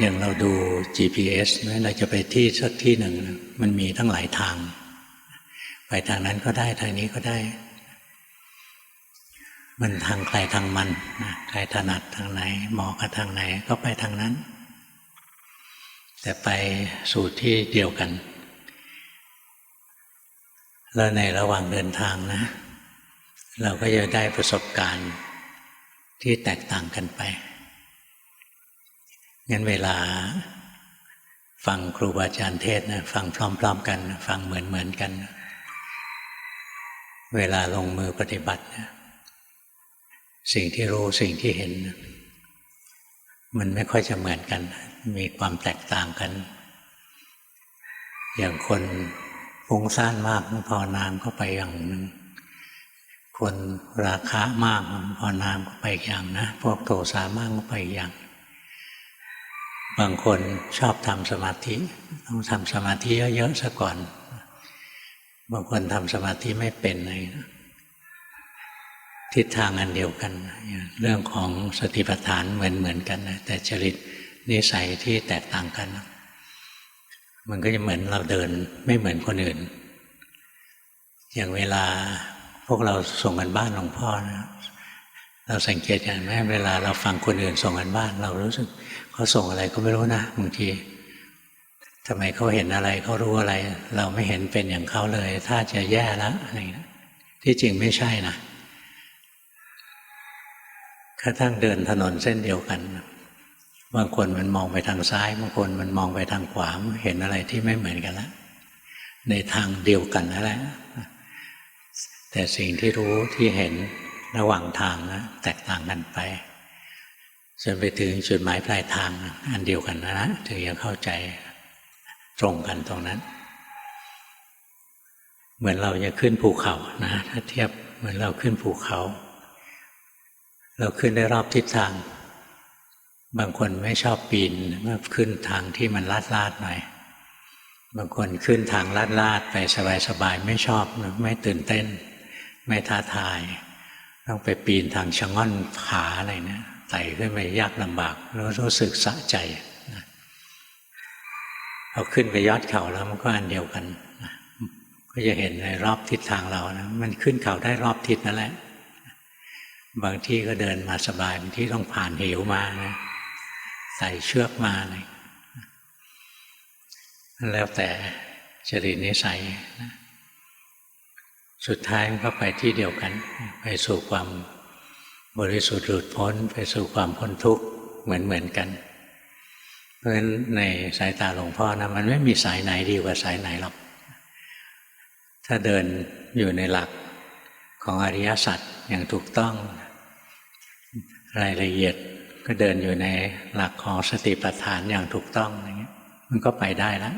อย่างเราดู GPS นะเราจะไปที่สักที่หนึ่ง มันมีทั้งหลายทาง ไปทางนั้นก็ได้ทางนี้ก็ได้ มันทางใครทางมันนะใครถนัดทางไหนเหมาะกับทางไหนก็ไปทางนั้น แต่ไปสู่ที่เดียวกัน แล้วในระหว่างเดินทางนะ เราก็จะได้ประสบการณ์ที่แตกต่างกันไป งั้นเวลาฟังครูบาอาจารย์เทศนะฟังพร้อม ๆ กัน ฟังเหมือนๆกัน เวลาลงมือปฏิบัตินะสิ่งที่รู้สิ่งที่เห็น มันไม่ค่อยจะเหมือนกัน มีความแตกต่างกัน อย่างคนฟุ้งซ่านมากพอนามก็ไปอย่างหนึ่งคนราคะมากพอนามก็ไปอย่างนะ พวกโทสามากก็ไปอย่าง บางคนชอบทำสมาธิ ต้องทำสมาธิเยอะๆซะก่อน บางคนทำสมาธิไม่เป็นเลยทิศทางอันเดียวกัน เรื่องของสติปัฏฐานเหมือนเหมือนกันนะแต่จริตนิสัยที่แตกต่างกัน มันก็จะเหมือนเราเดินไม่เหมือนคนอื่น อย่างเวลาพวกเราส่งกันบ้านหลวงพ่อนะ เราสังเกตอย่างแม่เวลาเราฟังคนอื่นส่งกันบ้าน เรารู้สึกเขาส่งอะไรก็ไม่รู้นะบางทีทำไมเขาเห็นอะไรเขารู้อะไร เราไม่เห็นเป็นอย่างเขาเลย ถ้าจะแย่แล้วอะไรที่จริงไม่ใช่นะกระทั่งเดินถนนเส้นเดียวกันบางคนมันมองไปทางซ้ายบางคนมันมองไปทางขวาเห็นอะไรที่ไม่เหมือนกันแล้วในทางเดียวกันนั่นแหละแต่สิ่งที่รู้ที่เห็น ระหว่างทางนะแตกต่างกันไปจนไปถึงจุดหมายปลายทางอันเดียวกันนะนะถึงจะเข้าใจตรงกันตรงนั้น เหมือนเราจะขึ้นภูเขานะถ้าเทียบเหมือนเราขึ้นภูเขา เราขึ้นได้รอบทิศทาง บางคนไม่ชอบปีนเมื่อขึ้นทางที่มันลาดลาดหน่อยบางคนขึ้นทางลาดลาดไปสบายๆไม่ชอบไม่ตื่นเต้น ไม่ท้าทาย ต้องไปปีนทางชะง่อนขาอะไรเนี่ยไต่ขึ้นไปยากลำบากแล้วรู้สึกสะใจพอขึ้นไปยอดเขาแล้วมันก็อันเดียวกันก็จะเห็นในรอบทิศทางเรานะมันขึ้นเขาได้รอบทิศนั่นแหละ บางที่ก็เดินมาสบายบางที่ต้องผ่านเหวมานะใส่เชือกมาเลยแล้วแต่จริตนิสัยนะ สุดท้ายมันก็ไปที่เดียวกัน ไปสู่ความบริสุทธิ์หลุดพ้น ไปสู่ความพ้นทุกข์เหมือนเหมือนกัน เพราะฉะนั้นในสายตาหลวงพ่อนะมันไม่มีสายไหนดีกว่าสายไหนหรอก ถ้าเดินอยู่ในหลักของอริยสัจอย่างถูกต้อง รายละเอียดก็เดินอยู่ในหลักของสติปัฏฐานอย่างถูกต้องอย่างเงี้ยมันก็ไปได้แล้ว